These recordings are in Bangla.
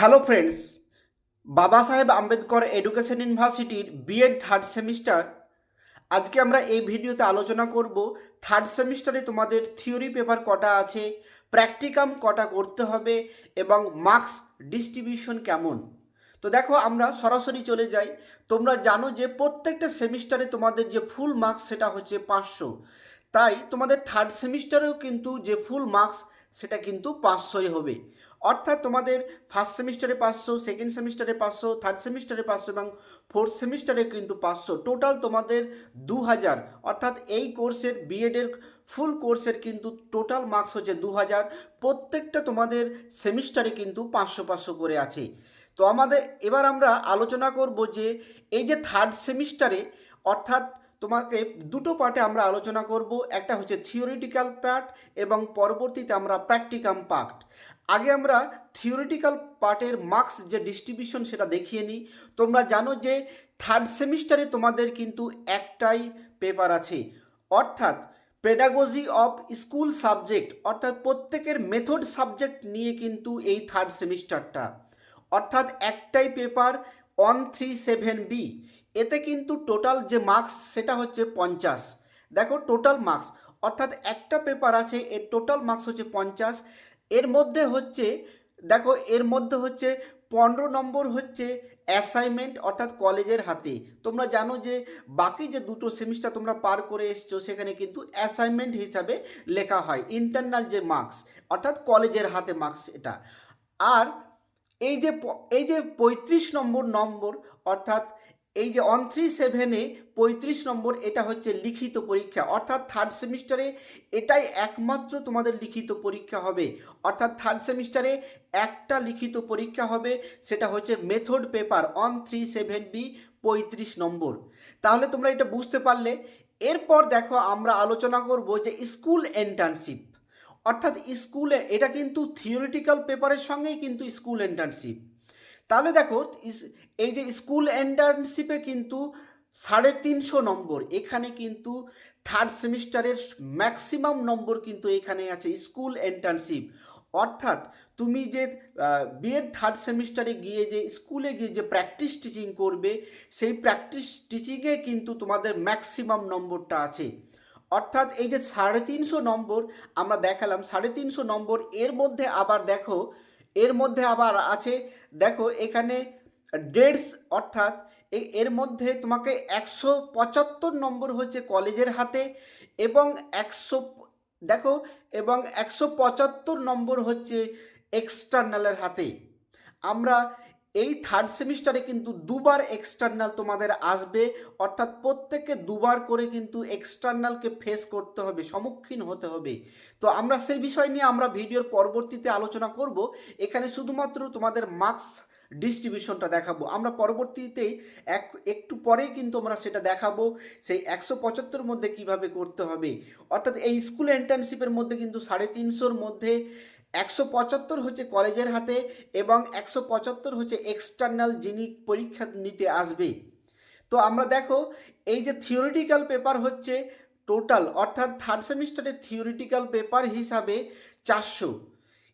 Hello friends, Baba Saheb Ambedkar education ইউনিভার্সিটির বিএড থার্ড সেমিস্টার আজকে আমরা এই ভিডিওতে আলোচনা করব থার্ড সেমিস্টারে তোমাদের থিওরি পেপার কটা আছে প্র্যাকটিকাম কটা করতে হবে, এবং মার্কস ডিস্ট্রিবিউশন কেমন। তো দেখো, আমরা সরাসরি চলে যাই। তোমরা জানো যে প্রত্যেকটা সেমিস্টারে তোমাদের যে ফুল মার্কস সেটা হচ্ছে পাঁচশো। তাই তোমাদের থার্ড সেমিস্টারেও কিন্তু যে ফুল মার্কস সেটা কিন্তু পাঁচশোই হবে। অর্থাৎ তোমাদের ফার্স্ট সেমিস্টারে পাঁচশো সেকেন্ড সেমিস্টারে পাঁচশো থার্ড সেমিস্টারে পাঁচশো এবং ফোর্থ সেমিস্টারে কিন্তু পাঁচশো। টোটাল তোমাদের দু হাজার অর্থাৎ এই কোর্সের বিএডের ফুল কোর্সের কিন্তু টোটাল মার্কস হচ্ছে দু হাজার প্রত্যেকটা তোমাদের সেমিস্টারে কিন্তু পাঁচশো পাঁচশো করে আছে। তো আমাদের, এবার আমরা আলোচনা করব যে এই যে থার্ড সেমিস্টারে অর্থাৎ তোমাকে দুটো পার্টে আমরা আলোচনা করব। একটা হচ্ছে থিওরিটিক্যাল পার্ট এবং পরবর্তীতে আমরা প্র্যাকটিকাম পার্ট আগে আমরা থিওরিটিক্যাল পার্টের মার্কস যে ডিস্ট্রিবিউশন সেটা দেখিয়ে নিই। তোমরা জানো যে থার্ড সেমিস্টারে তোমাদের কিন্তু একটাই পেপার আছে। অর্থাৎ পেডাগোজি অফ স্কুল সাবজেক্ট অর্থাৎ প্রত্যেকের মেথড সাবজেক্ট নিয়ে কিন্তু এই থার্ড সেমিস্টারটা অর্থাৎ একটাই paper one three seven B এতে কিন্তু টোটাল যে মার্কস সেটা হচ্ছে পঞ্চাশ। দেখো টোটাল মার্কস অর্থাৎ একটা পেপার আছে, এর টোটাল মার্কস হচ্ছে পঞ্চাশ। এর মধ্যে হচ্ছে, দেখো এর মধ্যে হচ্ছে পনেরো নম্বর হচ্ছে অ্যাসাইনমেন্ট অর্থাৎ কলেজের হাতে। তোমরা জানো যে বাকি যে দুটো সেমিস্টার তোমরা পার করে এসছো, সেখানে কিন্তু অ্যাসাইনমেন্ট হিসাবে লেখা হয় ইন্টারনাল যে মার্কস অর্থাৎ কলেজের হাতে মার্কস এটা। আর এই যে এই যে পঁয়ত্রিশ নম্বর নম্বর, অর্থাৎ এই যে অন থ্রি সেভেনে পঁয়ত্রিশ নম্বর, এটা হচ্ছে লিখিত পরীক্ষা। অর্থাৎ থার্ড সেমিস্টারে এটাই একমাত্র তোমাদের লিখিত পরীক্ষা হবে। অর্থাৎ থার্ড সেমিস্টারে একটা লিখিত পরীক্ষা হবে, সেটা হচ্ছে method paper on three seven B পঁয়ত্রিশ নম্বর। তাহলে তোমরা এটা বুঝতে পারলে। এরপর দেখো, আমরা আলোচনা করব যে স্কুল এন্টার্নশিপ অর্থাৎ স্কুলে এটা কিন্তু থিওরিটিক্যাল পেপারের সঙ্গেই কিন্তু স্কুল ইন্টার্নশিপ তাহলে দেখো এই যে স্কুল এন্টার্নশিপে কিন্তু সাড়ে তিনশো নম্বর, এখানে কিন্তু থার্ড সেমিস্টারের ম্যাক্সিমাম নম্বর কিন্তু এখানে আছে স্কুল এন্টার্নশিপ অর্থাৎ তুমি যে বিএড থার্ড সেমিস্টারে গিয়ে যে স্কুলে গিয়ে যে প্র্যাকটিস টিচিং করবে, সেই প্র্যাকটিস টিচিংয়ে কিন্তু তোমাদের ম্যাক্সিমাম নম্বরটা আছে। অর্থাৎ এই যে সাড়ে তিনশো নম্বর, আমরা দেখালাম সাড়ে তিনশো নম্বর, এর মধ্যে আবার দেখো এর মধ্যে আবার আছে, দেখো এখানে ডেটস, অর্থাৎ এর মধ্যে তোমাকে একশো পঁচাত্তর নম্বর হচ্ছে কলেজের হাতে এবং একশো, দেখো, এবং একশো পঁচাত্তর নম্বর হচ্ছে এক্সটার্নালের হাতে। আমরা এই থার্ড সেমিস্টারে কিন্তু দুবার এক্সটার্নাল তোমাদের আসবে, অর্থাৎ প্রত্যেককে দুবার করে কিন্তু এক্সটার্নালকে ফেস করতে হবে, সম্মুখীন হতে হবে। তো আমরা সেই বিষয় নিয়ে আমরা ভিডিওর পরবর্তীতে আলোচনা করব। এখানে শুধুমাত্র তোমাদের মার্কস ডিস্ট্রিবিউশনটা দেখাবো। আমরা পরবর্তীতে এক, একটু পরেই কিন্তু আমরা সেটা দেখাবো, সেই একশো পঁচাত্তর মধ্যে কীভাবে করতে হবে। অর্থাৎ এই স্কুল ইন্টার্নশিপের মধ্যে কিন্তু সাড়ে তিনশোর মধ্যে একশো পঁচাত্তর হচ্ছে কলেজের হাতে এবং একশো পঁচাত্তর হচ্ছে এক্সটার্নাল যিনি পরীক্ষা নিতে আসবে। তো আমরা দেখো, এই যে থিওরিটিক্যাল পেপার হচ্ছে টোটাল অর্থাৎ থার্ড সেমিস্টারের থিওরিটিক্যাল পেপার হিসাবে চারশো।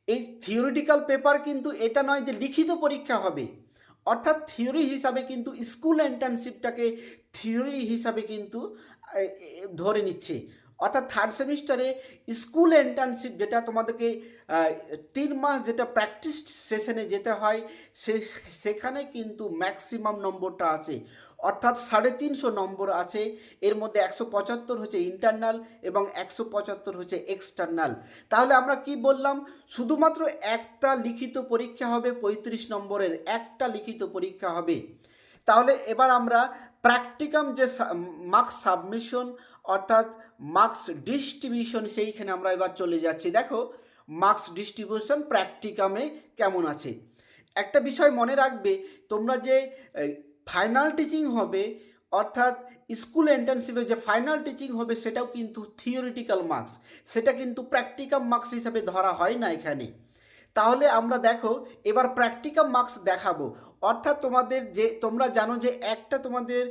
এই থিওরিটিক্যাল পেপার কিন্তু এটা নয় যে লিখিত পরীক্ষা হবে, অর্থাৎ থিওরি হিসাবে কিন্তু স্কুল ইন্টার্নশিপটাকে থিওরি হিসাবে কিন্তু ধরে নিচ্ছে। অর্থাৎ থার্ড সেমিস্টারে স্কুল ইন্টার্নশিপ যেটা তোমাদেরকে তিন মাস যেটা প্র্যাকটিস সেশনে যেতে হয়, সে, সেখানে কিন্তু ম্যাক্সিমাম নম্বরটা আছে। অর্থাৎ সাড়ে তিনশো নম্বর আছে, এর মধ্যে একশো পঁচাত্তর হচ্ছে ইন্টারনাল এবং একশো পঁচাত্তর হচ্ছে এক্সটার্নাল তাহলে আমরা কি বললাম? শুধুমাত্র একটা লিখিত পরীক্ষা হবে, পঁয়ত্রিশ নম্বরের একটা লিখিত পরীক্ষা হবে। তাহলে এবার আমরা প্র্যাকটিকাম যে মার্কস সাবমিশন অর্থাৎ মার্কস ডিস্ট্রিবিউশন সেইখানে আমরা এবার চলে যাচ্ছি। দেখো মার্কস ডিস্ট্রিবিউশন প্র্যাকটিকামে কেমন আছে? একটা বিষয় মনে রাখবে, তোমরা যে ফাইনাল টিচিং হবে, অর্থাৎ স্কুল ইন্টার্নশিপে যে ফাইনাল টিচিং হবে, সেটাও কিন্তু থিওরিটিক্যাল মার্কস সেটা কিন্তু প্র্যাকটিক্যাল মার্কস হিসাবে ধরা হয় না এখানে। তাহলে আমরা দেখো, এবার প্র্যাকটিক্যাল মার্কস দেখাবো। অর্থাৎ তোমাদের যে, তোমরা জানো যে একটা তোমাদের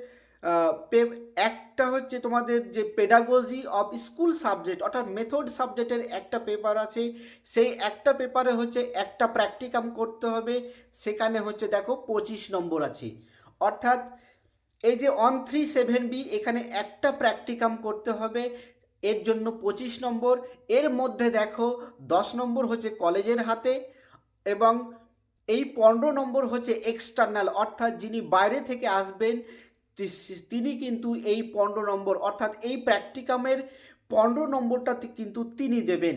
একটা হচ্ছে তোমাদের যে পেডাগোজি অফ স্কুল সাবজেক্ট অর্থাৎ মেথড সাবজেক্টের একটা পেপার আছে। সেই একটা পেপারে হচ্ছে একটা প্র্যাকটিকাম করতে হবে। সেখানে হচ্ছে দেখো পঁচিশ নম্বর আছে। অর্থাৎ এই যে ওয়ান থ্রি সেভেন বি এখানে একটা প্র্যাকটিকাম করতে হবে। এর জন্য পঁচিশ নম্বর, এর মধ্যে দেখো দশ নম্বর হচ্ছে কলেজের হাতে এবং এই পনেরো নম্বর হচ্ছে এক্সটার্নাল অর্থাৎ যিনি বাইরে থেকে আসবেন তিনি কিন্তু এই পনেরো নম্বর, অর্থাৎ এই প্র্যাকটিকামের পনেরো নম্বরটা কিন্তু তিনি দেবেন।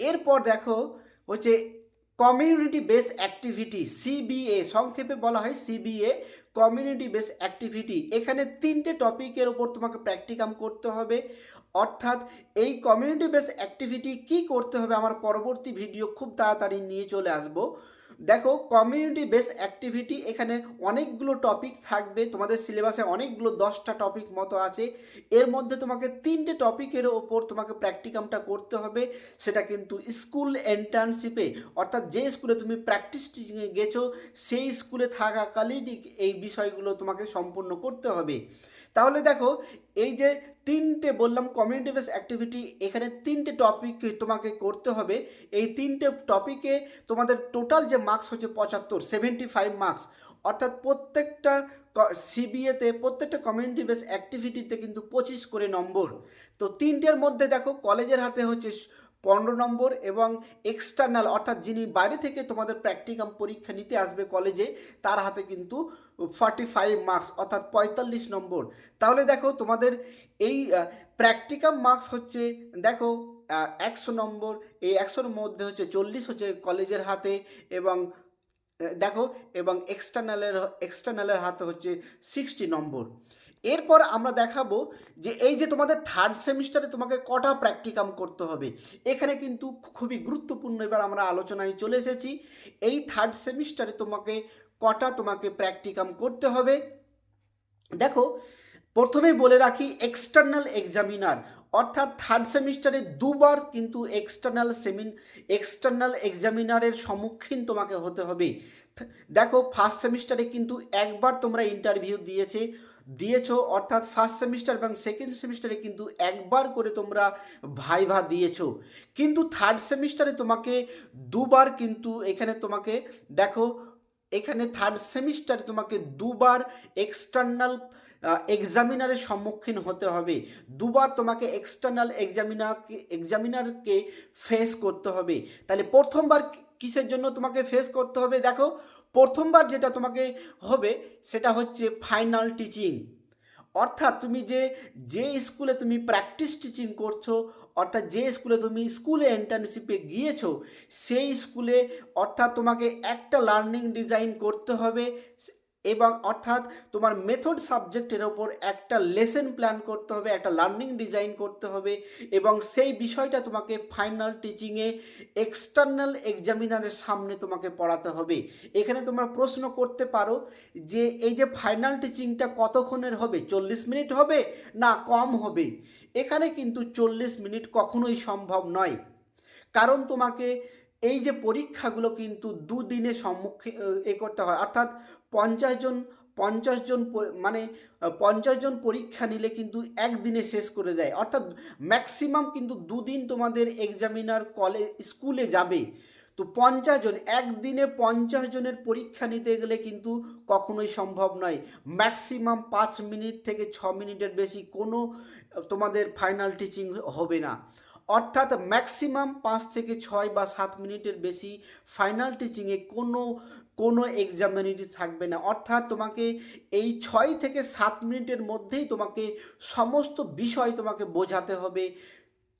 এরপর দেখো হচ্ছে কমিউনিটি বেস অ্যাক্টিভিটি সিবিএ সংক্ষেপে বলা হয় সিবিএ কমিউনিটি বেস অ্যাক্টিভিটি এখানে তিনটে টপিকের ওপর তোমাকে প্র্যাকটিকাম করতে হবে। অর্থাৎ এই কমিউনিটি বেস অ্যাক্টিভিটি কি করতে হবে আমার পরবর্তী ভিডিও খুব তাড়াতাড়ি নিয়ে চলে আসব। দেখো কমিউনিটি বেস অ্যাক্টিভিটি এখানে অনেকগুলো টপিক থাকবে। তোমাদের সিলেবাসে অনেকগুলো দশটা টপিক মতো আছে। এর মধ্যে তোমাকে তিনটে টপিকের ওপর তোমাকে প্র্যাকটিকামটা করতে হবে। সেটা কিন্তু স্কুল এন্ট্রান্সশিপে অর্থাৎ যে স্কুলে তুমি প্র্যাকটিস টিচিংয়ে গেছো, সেই স্কুলে থাকাকালীনই এই বিষয়গুলো তোমাকে সম্পূর্ণ করতে হবে। তাহলে দেখো, এই যে তিনটে বললাম কমিউনিটি বেস অ্যাক্টিভিটি এখানে তিনটে টপিক তোমাকে করতে হবে। এই তিনটে টপিকে তোমাদের টোটাল যে মার্কস হচ্ছে পঁচাত্তর সেভেন্টি ফাইভ মার্কস অর্থাৎ প্রত্যেকটা সিবিএতে প্রত্যেকটা কমিউনিটি বেস অ্যাক্টিভিটিতে কিন্তু পঁচিশ করে নম্বর। তো তিনটের মধ্যে দেখো কলেজের হাতে হচ্ছে পনেরো নম্বর এবং এক্সটার্নাল অর্থাৎ যিনি বাইরে থেকে তোমাদের প্র্যাকটিকাম পরীক্ষা নিতে আসবে কলেজে তার হাতে কিন্তু ফর্টি ফাইভ মার্কস অর্থাৎ পঁয়তাল্লিশ নম্বর। তাহলে দেখো তোমাদের এই প্র্যাকটিকাম মার্কস হচ্ছে, দেখো একশো নম্বর, এই একশোর মধ্যে হচ্ছে চল্লিশ হচ্ছে কলেজের হাতে এবং দেখো, এবং এক্সটার্নালের এক্সটার্নালের হাতে হচ্ছে সিক্সটি নম্বর। এরপর আমরা দেখাবো যে এই যে তোমাদের থার্ড সেমিস্টারে তোমাকে কটা প্র্যাকটিকাম করতে হবে। এখানে কিন্তু খুবই গুরুত্বপূর্ণ এবার আমরা আলোচনায় চলে এসেছি। এই থার্ড সেমিস্টারে তোমাকে কটা তোমাকে প্র্যাকটিকাম করতে হবে। দেখো প্রথমেই বলে রাখি এক্সটার্নাল এক্সামিনার অর্থাৎ থার্ড সেমিস্টারে দুবার কিন্তু এক্সটার্নাল সেমিন এক্সটার্নাল এক্সামিনারের সম্মুখীন তোমাকে হতে হবে। দেখো ফার্স্ট সেমিস্টারে কিন্তু একবার তোমরা ইন্টারভিউ দিয়েছে, দিয়েছ, অর্থাৎ ফার্স্ট সেমিস্টার এবং সেকেন্ড সেমিস্টারে কিন্তু একবার করে তোমরা ভাইভা দিয়েছ। কিন্তু থার্ড সেমিস্টারে তোমাকে দুবার কিন্তু এখানে তোমাকে, দেখো, এখানে থার্ড সেমিস্টারে তোমাকে দুবার এক্সটার্নাল এক্সামিনারের সম্মুখীন হতে হবে। দুবার তোমাকে এক্সটার্নাল এক্সামিনারকে এক্সামিনারকে ফেস করতে হবে। তাহলে প্রথমবার কিসের জন্য তোমাকে ফেস করতে হবে? দেখো, প্রথমবার যেটা তোমাকে হবে, সেটা হচ্ছে ফাইনাল টিচিং অর্থাৎ তুমি যে যে স্কুলে তুমি প্র্যাকটিস টিচিং করছ, অর্থাৎ যে স্কুলে তুমি স্কুলে ইন্টার্নশিপে গিয়েছো, সেই স্কুলে অর্থাৎ তোমাকে একটা লার্নিং ডিজাইন করতে হবে এবং অর্থাৎ তোমার মেথড সাবজেক্টের ওপর একটা লেসন প্ল্যান করতে হবে, একটা লার্নিং ডিজাইন করতে হবে এবং সেই বিষয়টা তোমাকে ফাইনাল টিচিংয়ে এক্সটার্নাল এক্সামিনারের সামনে তোমাকে পড়াতে হবে। এখানে তোমরা প্রশ্ন করতে পারো যে এই যে ফাইনাল টিচিংটা কতক্ষণের হবে, চল্লিশ মিনিট হবে না কম হবে? এখানে কিন্তু চল্লিশ মিনিট কখনোই সম্ভব নয়। কারণ তোমাকে এই যে পরীক্ষাগুলো কিন্তু দুদিনে সম্মুখীন এ করতে হয়। অর্থাৎ পঞ্চাশ জন পঞ্চাশ জন মানে পঞ্চাশ জন পরীক্ষা নিলে কিন্তু একদিনে শেষ করে দেয়। অর্থাৎ ম্যাক্সিমাম কিন্তু দুদিন তোমাদের এক্সামিনার কলেজ স্কুলে যাবে। তো পঞ্চাশ জন, একদিনে পঞ্চাশ জনের পরীক্ষা নিতে গেলে কিন্তু কখনোই সম্ভব নয়। ম্যাক্সিমাম পাঁচ মিনিট থেকে ছ মিনিটের বেশি কোনো তোমাদের ফাইনাল টিচিং হবে না। অর্থাৎ ম্যাক্সিমাম পাঁচ থেকে ছয় বা সাত মিনিটের বেশি ফাইনাল টিচিংয়ে কোনো কোনো এক্সামিনিটি থাকবে না। অর্থাৎ তোমাকে এই ছয় থেকে সাত মিনিটের মধ্যেই তোমাকে সমস্ত বিষয় তোমাকে বোঝাতে হবে।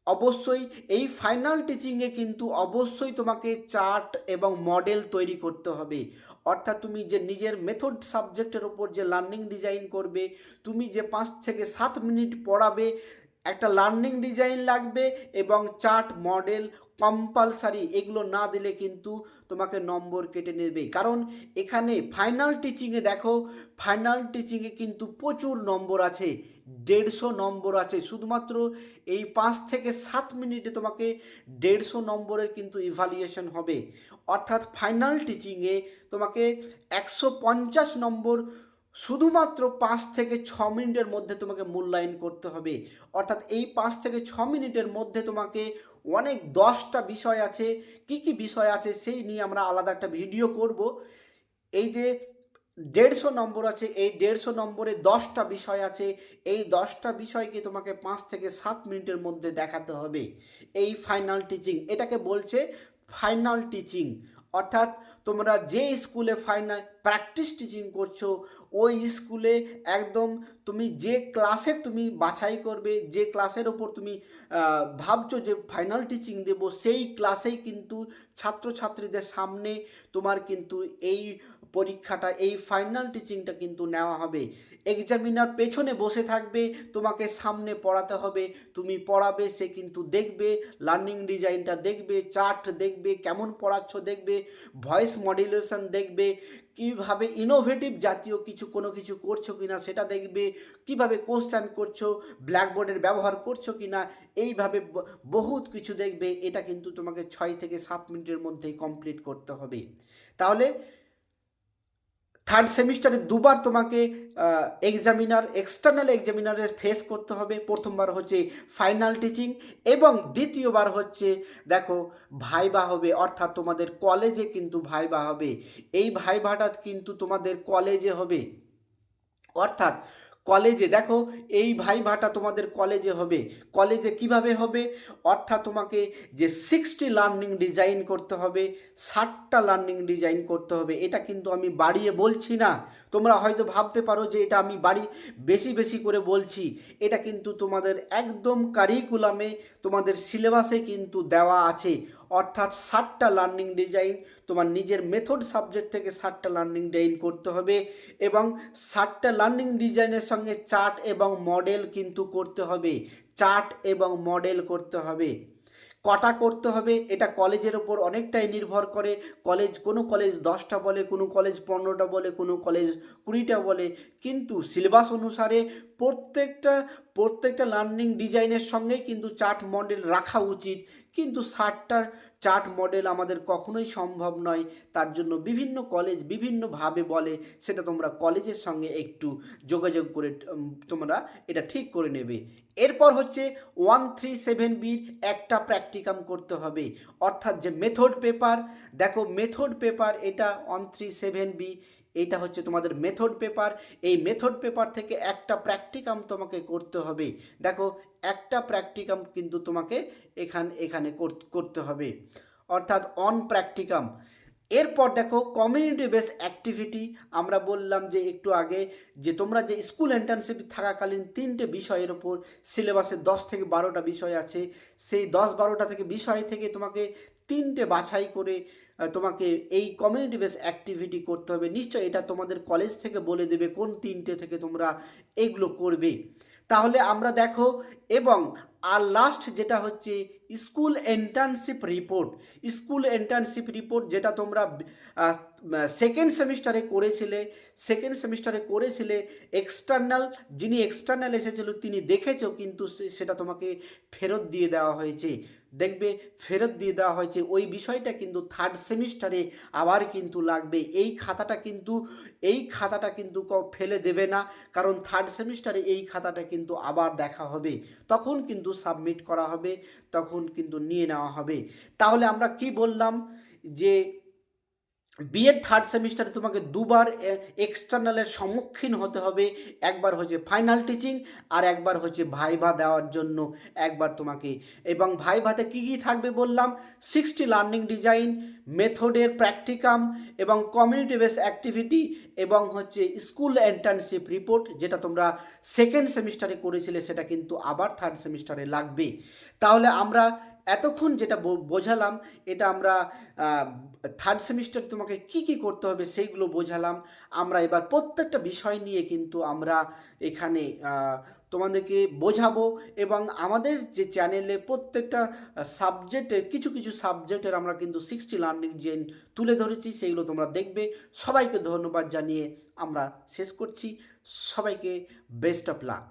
অবশ্যই এই ফাইনাল টিচিংয়ে কিন্তু অবশ্যই তোমাকে চার্ট এবং মডেল তৈরি করতে হবে। অর্থাৎ তুমি যে নিজের মেথড সাবজেক্টের ওপর যে লার্নিং ডিজাইন করবে, তুমি যে পাঁচ থেকে সাত মিনিট পড়াবে একটা লার্নিং ডিজাইন লাগবে এবং চার্ট মডেল কম্পালসারি এগুলো না দিলে কিন্তু তোমাকে নম্বর কেটে নেবে। কারণ এখানে ফাইনাল টিচিংয়ে দেখো ফাইনাল টিচিংয়ে কিন্তু প্রচুর নম্বর আছে, দেড়শো নম্বর আছে। শুধুমাত্র এই পাঁচ থেকে সাত মিনিটে তোমাকে দেড়শো নম্বরের কিন্তু ইভালুয়েশন হবে। অর্থাৎ ফাইনাল টিচিংয়ে তোমাকে একশো পঞ্চাশ নম্বর শুধুমাত্র পাঁচ থেকে ছ মিনিটের মধ্যে তোমাকে মূল্যায়ন করতে হবে। অর্থাৎ এই পাঁচ থেকে ছ মিনিটের মধ্যে তোমাকে অনেক দশটা বিষয় আছে। কি কি বিষয় আছে সেই নিয়ে আমরা আলাদা একটা ভিডিও করব। এই যে দেড়শো নম্বর আছে, এই দেড়শো নম্বরে দশটা বিষয় আছে। এই দশটা বিষয়কে তোমাকে পাঁচ থেকে সাত মিনিটের মধ্যে দেখাতে হবে। এই ফাইনাল টিচিং এটাকে বলছে ফাইনাল টিচিং অর্থাৎ তোমরা যে স্কুলে ফাইনাল প্র্যাকটিস টিচিং করছ, ওই স্কুলে একদম তুমি যে ক্লাসের তুমি বাছাই করবে, যে ক্লাসের ওপর তুমি ভাবছ যে ফাইনাল টিচিং দেবো, সেই ক্লাসেই কিন্তু ছাত্রছাত্রীদের সামনে তোমার কিন্তু এই পরীক্ষাটা, এই ফাইনাল টিচিংটা কিন্তু নেওয়া হবে। এক্সামিনার পেছনে বসে থাকবে, তোমাকে সামনে পড়াতে হবে। তুমি পড়াবে, সে কিন্তু দেখবে লার্নিং ডিজাইনটা দেখবে চার্ট দেখবে, কেমন পড়াচ্ছ দেখবে ভয়েস মডুলেশন দেখবে, কীভাবে ইনোভেটিভ জাতীয় কিছু, কোনো কিছু করছ কি না সেটা দেখবে, কীভাবে কোশ্চেন করছ ব্ল্যাকবোর্ডের ব্যবহার করছ কিনা, এইভাবে বহুত কিছু দেখবে, এটা কিন্তু তোমাকে ছয় থেকে সাত মিনিটের মধ্যেই কমপ্লিট করতে হবে। তাহলে থার্ড সেমিস্টারে দুবার তোমাকে এক্সামিনার এক্সটার্নাল এক্সামিনারের ফেস করতে হবে। প্রথমবার হচ্ছে ফাইনাল টিচিং এবং দ্বিতীয়বার হচ্ছে, দেখো, ভাইবা হবে। অর্থাৎ তোমাদের কলেজে কিন্তু ভাইবা হবে। এই ভাইভাটা কিন্তু তোমাদের কলেজে হবে। অর্থাৎ কলেজে, দেখো এই ভাইভাটা তোমাদের কলেজে হবে। কলেজে কীভাবে হবে? অর্থাৎ তোমাকে যে সিক্সটি লার্নিং ডিজাইন করতে হবে, ষাটটা লার্নিং ডিজাইন করতে হবে, এটা কিন্তু আমি বাড়িয়ে বলছি না। তোমরা হয়তো ভাবতে পারো যে এটা আমি বাড়ি বেশি বেশি করে বলছি। এটা কিন্তু তোমাদের একদম কারিকুলামে তোমাদের সিলেবাসে কিন্তু দেওয়া আছে। অর্থাৎ ষাটটা লার্নিং ডিজাইন তোমার নিজের মেথড সাবজেক্ট থেকে ষাটটা লার্নিং ডিজাইন করতে হবে এবং ষাটটা লার্নিং ডিজাইনের সঙ্গে চার্ট এবং মডেল কিন্তু করতে হবে। চার্ট এবং মডেল করতে হবে। কটা করতে হবে এটা কলেজের ওপর অনেকটাই নির্ভর করে। কলেজ কোনো কলেজ দশটা বলে, কোনো কলেজ পনেরোটা বলে, কোনো কলেজ কুড়িটা বলে। কিন্তু সিলেবাস অনুসারে প্রত্যেকটা প্রত্যেকটা লার্নিং ডিজাইনের সঙ্গেই কিন্তু চার্ট মডেল রাখা উচিত। কিন্তু ষাটটা চার্ট মডেল আমাদের কখনোই সম্ভব নয়। তার জন্য বিভিন্ন কলেজ বিভিন্নভাবে বলে, সেটা তোমরা কলেজের সঙ্গে একটু যোগাযোগ করে তোমরা এটা ঠিক করে নেবে। এরপর হচ্ছে ওয়ান থ্রি সেভেন বির একটা প্র্যাকটিকাম করতে হবে। অর্থাৎ যে মেথড পেপার দেখো মেথড পেপার এটা ওয়ান থ্রি সেভেন বি এটা হচ্ছে তোমাদের মেথড পেপার এই মেথড পেপার থেকে একটা প্র্যাকটিকাম তোমাকে করতে হবে। দেখো একটা প্র্যাকটিকাম কিন্তু তোমাকে এখান, এখানে কর- করতে হবে। অর্থাৎ অন প্র্যাকটিকাম এরপর দেখো কমিউনিটি বেস অ্যাক্টিভিটি আমরা বললাম যে একটু আগে যে তোমরা যে স্কুল ইন্টার্নশিপ থাকাকালীন তিনটে বিষয়ের ওপর সিলেবাসে দশ থেকে বারোটা বিষয় আছে, সেই দশ বারোটা থেকে বিষয় থেকে তোমাকে তিনটে বাছাই করে তোমাকে এই কমিউনিটি বেস অ্যাক্টিভিটি করতে হবে। নিশ্চয় এটা তোমাদের কলেজ থেকে বলে দেবে কোন তিনটে থেকে তোমরা এগুলো করবে। তাহলে আমরা দেখো এবং আর লাস্ট যেটা হচ্ছে school internship report school internship report যেটা তোমরা সেকেন্ড সেমিস্টারে করেছিলে সেকেন্ড সেমিস্টারে করেছিলে এক্সটার্নাল যিনি এক্সটার্নাল এসেছিল তিনি দেখেছ কিন্তু সেটা তোমাকে ফেরত দিয়ে দেওয়া হয়েছে। দেখবে, ফেরত দিয়ে দেওয়া হয়েছে। ওই বিষয়টা কিন্তু থার্ড সেমিস্টারে আবার কিন্তু লাগবে। এই খাতাটা কিন্তু, এই খাতাটা কিন্তু ফেলে দেবে না। কারণ থার্ড সেমিস্টারে এই খাতাটা কিন্তু আবার দেখা হবে। তখন কিন্তু সাবমিট করা হবে, তখন কিন্তু নিয়ে নেওয়া হবে। তাহলে আমরা কি বললাম? যে বিএড থার্ড সেমিস্টারে তোমাকে দুবার এক্সটার্নালের সম্মুখীন হতে হবে। একবার হচ্ছে ফাইনাল টিচিং আর একবার হচ্ছে ভাইভা দেওয়ার জন্য একবার তোমাকে। এবং ভাইভাতে কী কী থাকবে বললাম? সিক্সটি লার্নিং ডিজাইন মেথডের প্র্যাকটিকাম এবং কমিউনিটি বেস অ্যাক্টিভিটি এবং হচ্ছে স্কুল ইন্টার্নশিপ রিপোর্ট যেটা তোমরা সেকেন্ড সেমিস্টারে করেছিলে, সেটা কিন্তু আবার থার্ড সেমিস্টারে লাগবে। তাহলে আমরা এতক্ষণ যেটা বোঝালাম, এটা আমরা থার্ড সেমিস্টার তোমাকে কি কি করতে হবে সেইগুলো বোঝালাম। আমরা এবার প্রত্যেকটা বিষয় নিয়ে কিন্তু আমরা এখানে তোমাদেরকে বোঝাবো এবং আমাদের যে চ্যানেলে প্রত্যেকটা সাবজেক্টের কিছু কিছু সাবজেক্টের আমরা কিন্তু সিক্সটি লার্নিং জেন তুলে ধরেছি, সেইগুলো তোমরা দেখবে। সবাইকে ধন্যবাদ জানিয়ে আমরা শেষ করছি। সবাইকে বেস্ট অফ লাক